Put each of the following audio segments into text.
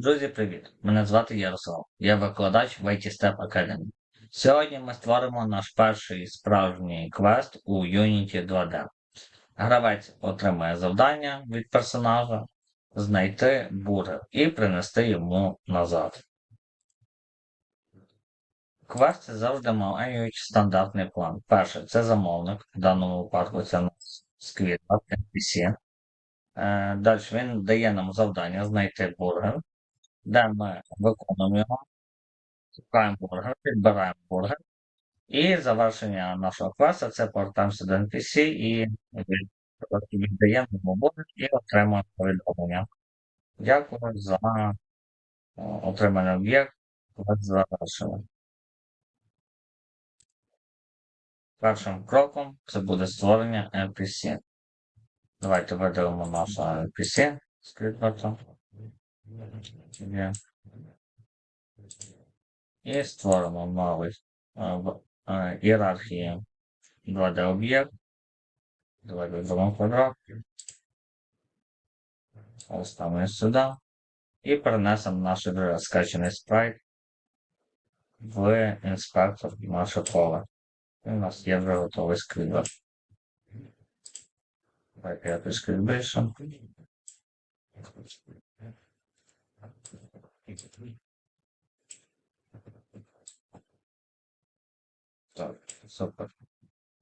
Друзі, привіт! Мене звати Ярослав. Я викладач в IT Step Academy. Сьогодні ми створимо наш перший справжній квест у Unity 2D. Гравець отримає завдання від персонажа знайти бургер і принести йому назад. Квести завжди мають стандартний план. Перше це замовник, в даному випадку це Squid NPC. Е, Далі він дає нам завдання знайти бургер, де ми виконуємо його, шукаємо бургер, підбираємо бургер. І завершення нашого квесту це повертаємося до NPC і віддаємо йому бургер і отримуємо повідомлення. Дякую за е, отриманий об'єкт. Квест завершено. Першим кроком це буде створення NPC. Давайте видалимо нашу NPC скрипта. Є. Створимо новий в ієрархії 2D об'єкт. Давайте зробимо квадрат. Ставимо сюди. І перенесемо наш вже скачаний спрайт в інспектор наше поле. І у нас є вже готовий скрипт. Давайте я трішки більше. Так, супер.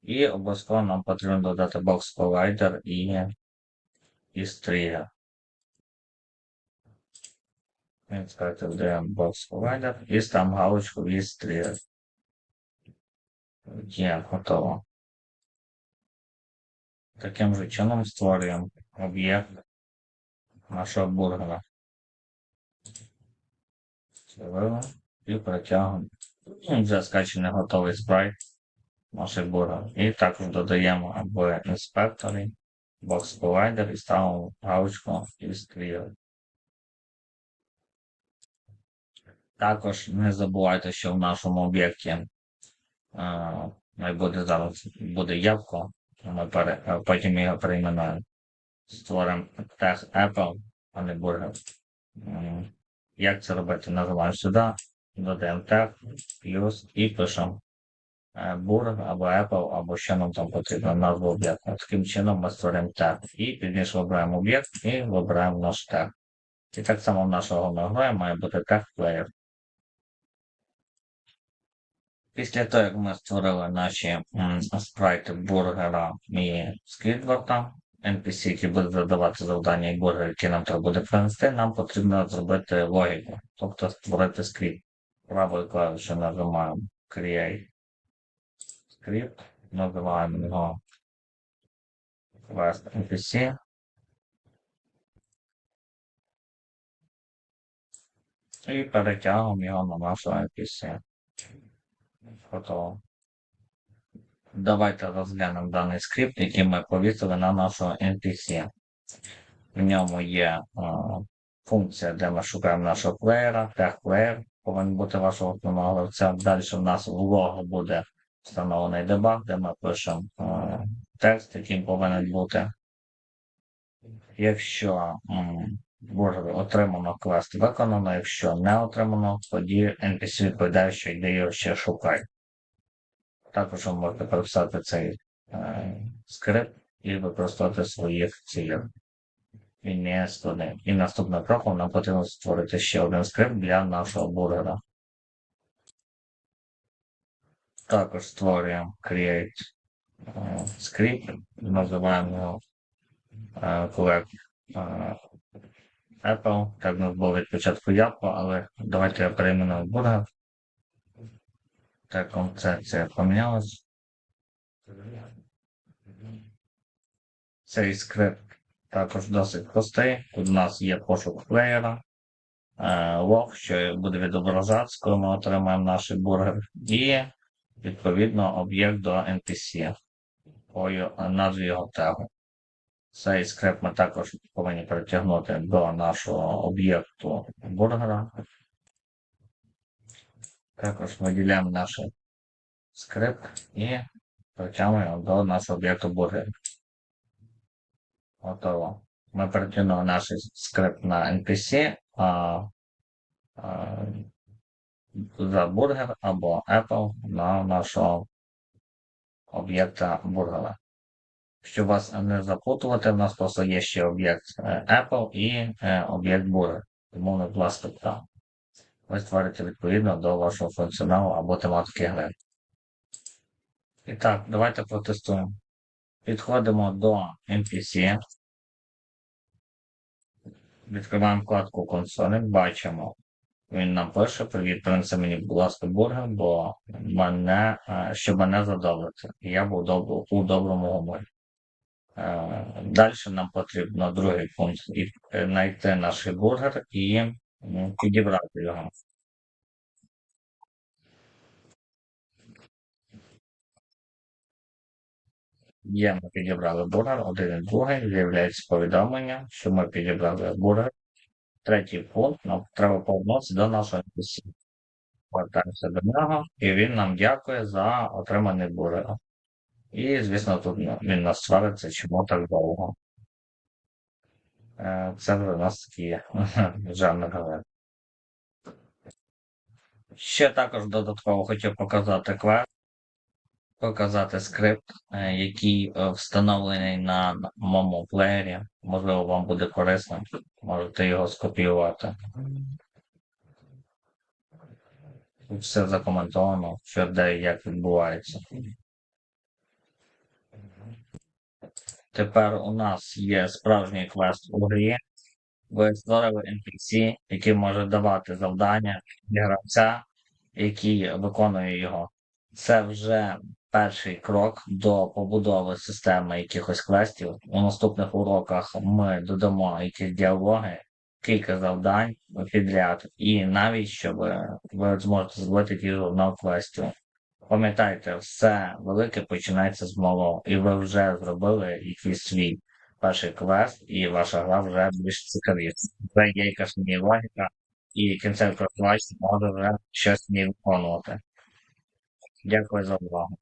І обов'язково нам потрібно додати box provider і, і стрія. Інспектор додаємо box provider і ставимо галочку і стрія. Є, готово. Таким же чином створюємо об'єкт нашого бургера. Створили і протягуємо. Ну, Вже скачений готовий спрайт бургер. І також додаємо в інспекторі Box Provider і ставимо галочку і стріли. Також не забувайте, що в нашому об'єкті е, буде зараз буде явко, ми е, потім його перейменуємо. Створимо тег Apple, а не бургер. Як це робити? Нажимаємо сюди, додаємо тег, плюс і пишемо е, бургер або Apple, або що нам там потрібно, назву об'єкту. Таким чином ми створимо тег. І пізніше вибираємо об'єкт і вибираємо наш тег. І так само в нашого головного героя має бути тег player. Після того, як ми створили наші м, спрайти бургера і сквідварда, NPC, які будуть задавати завдання і бургер, які нам треба буде принести, нам потрібно зробити логіку, тобто створити скрипт. Правою клавішою нажимаємо Create Script, називаємо його Quest NPC. І перетягуємо його на нашу NPC. Готово. Давайте розглянемо даний скрипт, який ми повісили на нашого NPC. В ньому є е, функція, де ми шукаємо нашого плеєра, тег-плеєр повинен бути вашого основного гравця. Далі в нас в лого буде встановлений дебаг, де ми пишемо е, текст, який повинен бути. Якщо м, буде отримано квест виконано, якщо не отримано, тоді NPC відповідає, що йде його ще шукай. Також ви можете переписати цей е, скрипт і використовувати своїх цілях. Він не є складним. І наступним кроком нам потрібно створити ще один скрипт для нашого бургера. Також створюємо create е, script, називаємо його е, collect Apple. Так у нас було від початку Apple, але давайте я перейменую бургер. Так, концепція помінялась. Цей скрипт також досить простий. Тут у нас є пошук плеєра, е, лог, що буде відображатися, коли ми отримаємо наш бургер, і відповідно об'єкт до NPC по назві його тегу. Цей скрипт ми також повинні перетягнути до нашого об'єкту бургера. Також виділяємо наш скрипт і притягуємо до нашого об'єкту бургер. Готово. Ми перетягнули наш скрипт на NPC, а е, за бургер або Apple на нашого об'єкта бургера. Щоб вас не запутувати, в нас просто є ще об'єкт е, Apple і е, об'єкт бургер. Тому не ласка, там. Ви створите відповідно до вашого функціоналу або тематики гри. І так, давайте протестуємо. Підходимо до NPC. Відкриваємо вкладку консолі, бачимо. Він нам пише: Привіт, принеси мені, будь ласка, бургер, бо мене, е, щоб мене задобрити. Я був добр, у доброму гуморі. Далі нам потрібно другий пункт е, знайти наш бургер і підібрати його. Є, ми підібрали бургер, один і другий, з'являється повідомлення, що ми підібрали бургер. Третій пункт, нам треба повернутися до нашого NPC. Повертаємося до нього, і він нам дякує за отриманий бургер. І, звісно, тут ну, він нас свариться, чому так довго. Е, Це у нас такі жанр гри. Ще також додатково хотів показати квест, показати скрипт, е, який е, встановлений на моєму плеєрі. Можливо, вам буде корисно. Можете його скопіювати. Все закоментовано, що де і як відбувається. Тепер у нас є справжній квест у грі. Ви створили NPC, який може давати завдання для гравця, який виконує його. Це вже перший крок до побудови системи якихось квестів. У наступних уроках ми додамо якісь діалоги, кілька завдань підряд, і навіть щоб ви зможете зробити ті журнал квестів. Пам'ятайте, все велике починається з малого, і ви вже зробили якийсь свій перший квест, і ваша гра вже більш цікавіша. Це є якась логіка, і кінцевий користувач може вже щось в ній виконувати. Дякую за увагу.